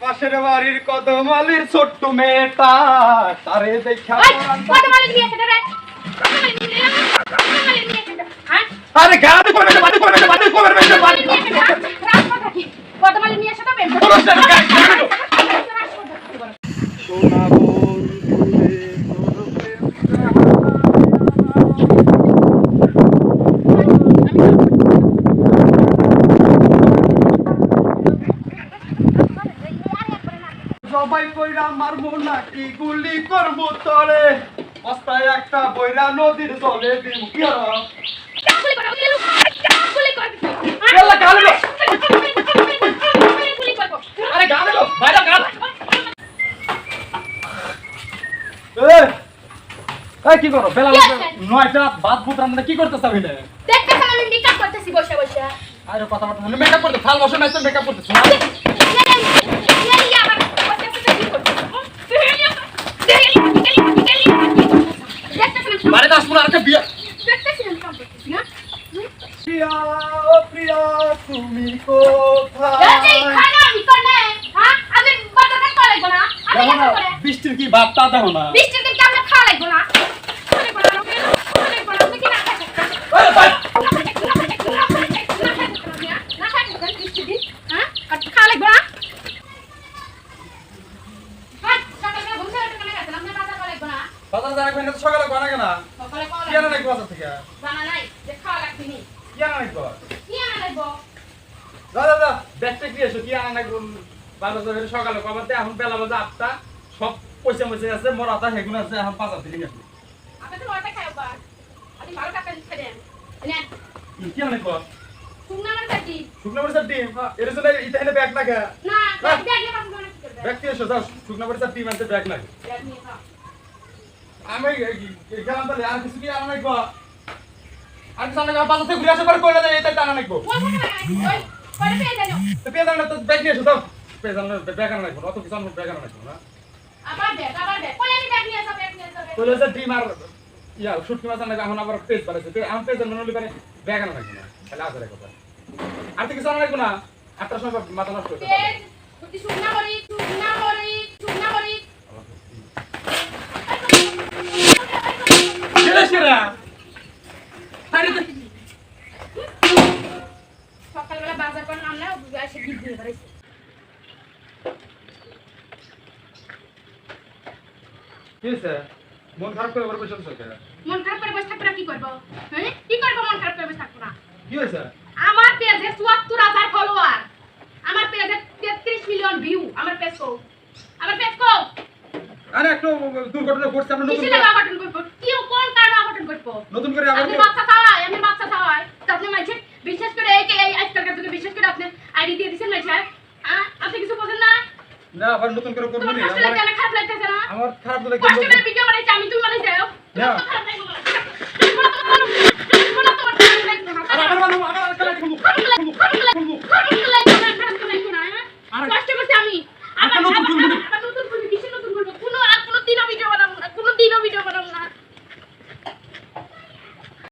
পাশের বাড়ির কদমালির ছোট্ট মেয়েটা তারে দেখা আরে গাড়ি মালিক বাড়ি এসে বাড়ি কত বাড়ি নিয়ে এসে দেবে? হ্যাঁ? আরে গাড়ি করে বাড়ি করে বাড়ি করে কত মালিক নিয়ে এসে দেবে? হ্যাঁ? রাজপথ নাকি? কত মালিক নিয়ে এসে দেবে? পুরুষ না, গাড়ি, গাড়ি। রাজপথ নাকি বলো? সোনা বন্ধুরে তোর সবাই কইরা মারবো নাকি গুলি করব তরে বস্তায় একটা বইরা নদীর জলে দিব কি হলো? করো, কি বেলা? নয়টা বাদ বুত রান্না কি করতে চাবি না দেখতেছেন আমি মেকআপ করতেছি বসে বসে আরে কথা বলতে মেকআপ করতে ফাল বসে তো মেকআপ করতে প্রিয়া প্রিয়া তুমি কোথায় বৃষ্টির কি তা দেখো না সকালে কোনা কেনা কি আনা নাকি বাজার থেকে কি আনা নাকি যা যা যা ব্যাগটা কি এসো কি আনা নাকি বাজার সকালে কবাতে এখন বেলা বাজে আটটা। সব পয়সা ময়সা আছে মোর আতা হেগুন আছে এখন বাজার থেকে গেছে কি আনা নাকি শুকনো মরিচার ডিম? এর জন্য এটা এনে ব্যাগ না ব্যাগ দিয়ে এসো যাও শুকনো মরিচার ডিম আনতে ব্যাগ লাগে। আমি গেলাম তাহলে আর কিছু কি আনা নাকি আর আনা নাকি বাজার থেকে ঘুরে আসা পরে কইলা যায় এটা আনা নাকি তো পেয়ে যান তো ব্যাগ নিয়ে এসো যাও। পেয়ে যান ব্যাগ আনা নাকি অত কিছু ব্যাগ আনা না। আবার আমি ব্যাগ নিয়ে আসা ব্যাগ নিয়ে আসা কইলা যে ডিম আর ইয়া শুটকি মাছ আনা এখন আবার পেজ বাড়াইছে। তো আমি পেজ আনা নলি পারে ব্যাগ আনা নাকি না। তাহলে আসলে কথা। আর তো কিছু আনা নাকি না। আটটার সময় মাথা নষ্ট হয়ে যাবে তেল ফুটি শুকনা মরিচ শুকনা মরিচ শুকনা মরিচ ছেলে ছেলে আরে তো সকালবেলা বাজার করে নামলে এসে গিট দিয়ে বেড়াইছে কি হয়েছে মন খারাপ করে বসে মন খারাপ করে বসে থাকব কি করব? হ্যাঁ? কি করব মন খারাপ করে বসে থাকব না? কি হয়েছে আমার পেজে চুয়াত্তর হাজার ফলোয়ার আমার পেজে তেত্রিশ মিলিয়ন ভিউ আমার পেজ কো। আমার পেজ কো। আরে একটু দুর্ঘটনা ঘটছে আমরা নতুন কিসে করে লাগা অঘটন করব কি কোন কারণে অঘটন করব নতুন করে আবার আপনি বাচ্চা চাওয়াই আমি বাচ্চা চাওয়াই তো আপনি মাঝে বিশেষ করে এই যে এই আজকালকার যুগে বিশেষ করে আপনি আইডি দিয়ে দিচ্ছেন মাঝে আপনি কিছু বোঝেন না না আবার নতুন করে করব না? আমার খারাপ লাগতেছে না? আমার খারাপ লাগতেছে আমি তুমি বানাই যাও না।